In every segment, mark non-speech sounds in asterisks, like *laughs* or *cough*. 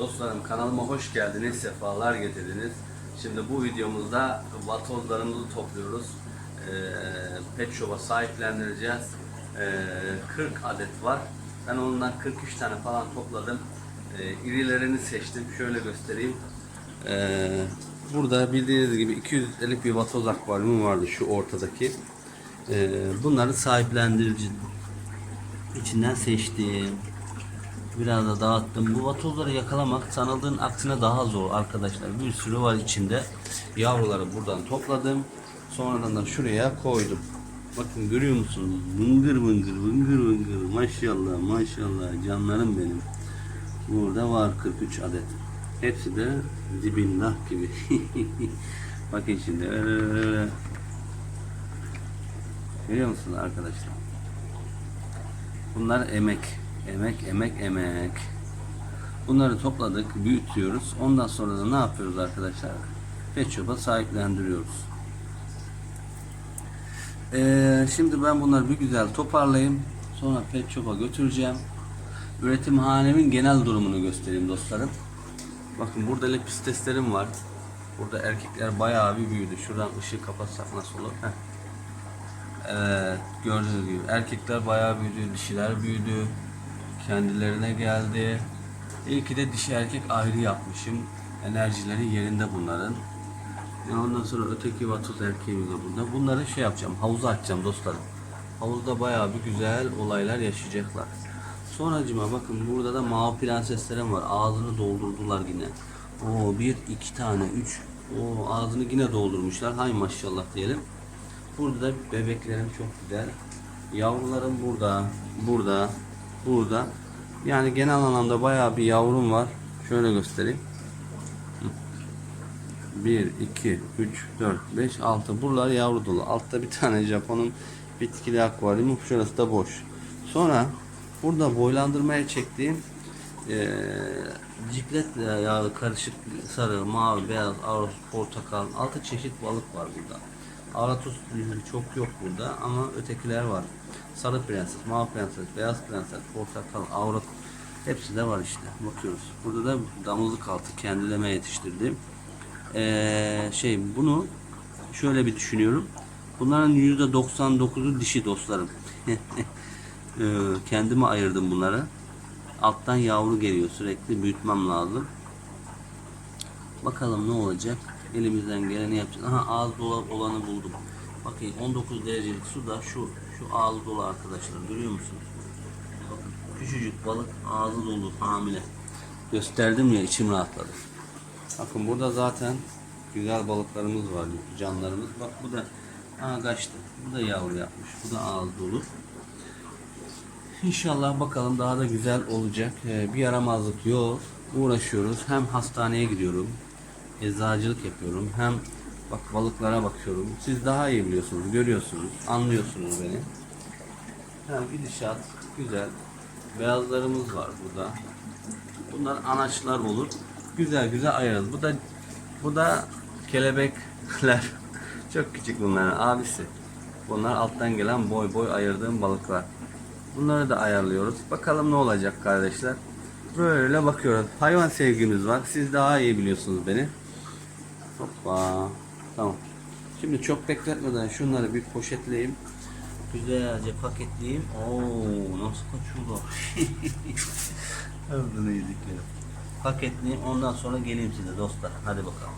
Dostlarım kanalıma hoş geldiniz, sefalar getirdiniz. Şimdi bu videomuzda vatozlarımızı topluyoruz. Ee, pet shop'a sahiplendireceğiz. Ee, 40 adet var. Ben ondan 43 tane falan topladım. Ee, irilerini seçtim. Şöyle göstereyim. Ee, burada bildiğiniz gibi 250 bir vatoz akvaryum vardı şu ortadaki. Ee, bunları sahiplendireceğim. İçinden seçtim. Biraz da dağıttım. Bu vatozları yakalamak sanıldığın aksine daha zor arkadaşlar. Bir sürü var içinde. Yavruları buradan topladım. Sonradan da şuraya koydum. Bakın görüyor musunuz? Vıngır vıngır vıngır vıngır. Maşallah maşallah canlarım benim. Burada var 43 adet. Hepsi de dibindah gibi. *laughs* Bakın şimdi. Öyle. Görüyor musunuz arkadaşlar? Bunlar emek. Emek, emek, emek. Bunları topladık, büyütüyoruz. Ondan sonra da ne yapıyoruz arkadaşlar? Pet shop'a sahiplendiriyoruz. Ee, şimdi ben bunları bir güzel toparlayayım. Sonra pet shop'a götüreceğim. Üretimhanemin genel durumunu göstereyim dostlarım. Bakın burada lepis testlerim var. Burada erkekler bayağı bir büyüdü. Şuradan ışığı kapatsak nasıl olur? Heh. Evet, gördüğünüz gibi erkekler bayağı büyüdü, dişiler büyüdü, kendilerine geldi. İyi ki de dişi erkek ayrı yapmışım. Enerjileri yerinde bunların. Ya ondan sonra öteki vatoz erkeğimiz de burada. Bunları şey yapacağım, havuza açacağım dostlarım. Havuzda bayağı bir güzel olaylar yaşayacaklar. Sonracıma bakın burada da mavi prenseslerim var. Ağzını doldurdular yine. Oo bir, iki tane, üç. O ağzını yine doldurmuşlar. Hay maşallah diyelim. Burada da bebeklerim çok güzel. Yavrularım burada, burada, burada. Yani genel anlamda bayağı bir yavrum var. Şöyle göstereyim. 1, 2, 3, 4, 5, 6. Buralar yavru dolu. Altta bir tane *laughs* Japon'un bitkili akvaryumu. Şurası da boş. Sonra burada boylandırmaya çektiğim eee cikletle yağı karışık sarı, mavi, beyaz, aros, portakal, altı çeşit balık var burada. Aratus çok yok burada ama ötekiler var. Sarı prenses, mavi prenses, beyaz prenses, portakal, avrat hepsi de var işte. Bakıyoruz. Burada da damızlık altı kendileme yetiştirdim. Ee, şey bunu şöyle bir düşünüyorum. Bunların %99'u dişi dostlarım. *laughs* Ee, kendime ayırdım bunları. Alttan yavru geliyor. Sürekli büyütmem lazım. Bakalım ne olacak. Elimizden geleni yapacağız. Aha ağız dolu olanı buldum. Bakın 19 derecelik suda şu şu ağzı dolu arkadaşlar. Görüyor musunuz? Bakın küçücük balık ağzı dolu hamile. Gösterdim ya içim rahatladı. Bakın burada zaten güzel balıklarımız var. Canlarımız. Bak bu da Aa kaçtı. Bu da yavru yapmış. Bu da ağız dolu. İnşallah bakalım daha da güzel olacak. Ee, bir yaramazlık yok. Uğraşıyoruz. Hem hastaneye gidiyorum. Eczacılık yapıyorum. Hem bak balıklara bakıyorum. Siz daha iyi biliyorsunuz, görüyorsunuz, anlıyorsunuz beni. Hem gidişat güzel. Beyazlarımız var burada. Bunlar anaçlar olur. Güzel güzel ayırırız. Bu da bu da kelebekler. *laughs* Çok küçük bunların abisi. Bunlar alttan gelen boy boy ayırdığım balıklar. Bunları da ayarlıyoruz. Bakalım ne olacak kardeşler. Böyle bakıyoruz. Hayvan sevgimiz var. Siz daha iyi biliyorsunuz beni. Hoppa. Tamam. Şimdi çok bekletmeden şunları bir poşetleyeyim. Güzelce paketleyeyim. Oo nasıl kaçıyorlar. *laughs* Öldüğünü yediklerim. Paketleyeyim ondan sonra geleyim size dostlar. Hadi bakalım.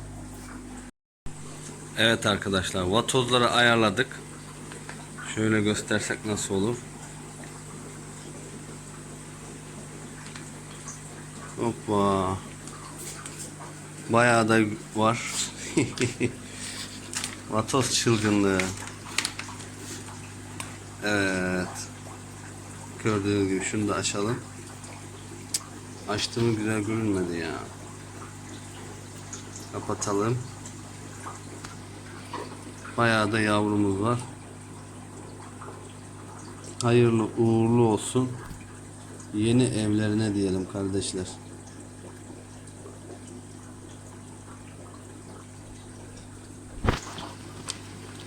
Evet arkadaşlar vatozları ayarladık. Şöyle göstersek nasıl olur? Hoppa. Bayağı da var. *laughs* Vatoz çılgınlığı. Evet. Gördüğünüz gibi şunu da açalım. Açtığımı güzel görünmedi ya. Kapatalım. Bayağı da yavrumuz var. Hayırlı uğurlu olsun. Yeni evlerine diyelim kardeşler.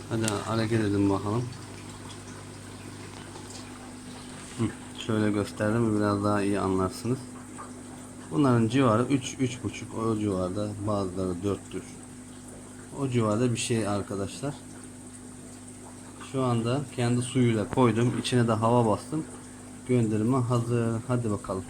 Hadi hareket edin bakalım. Şöyle gösterdim biraz daha iyi anlarsınız. Bunların civarı 3 3,5 o civarda bazıları 4'tür. O civarda bir şey arkadaşlar. Şu anda kendi suyuyla koydum. İçine de hava bastım. Gönderime hazır. Hadi bakalım.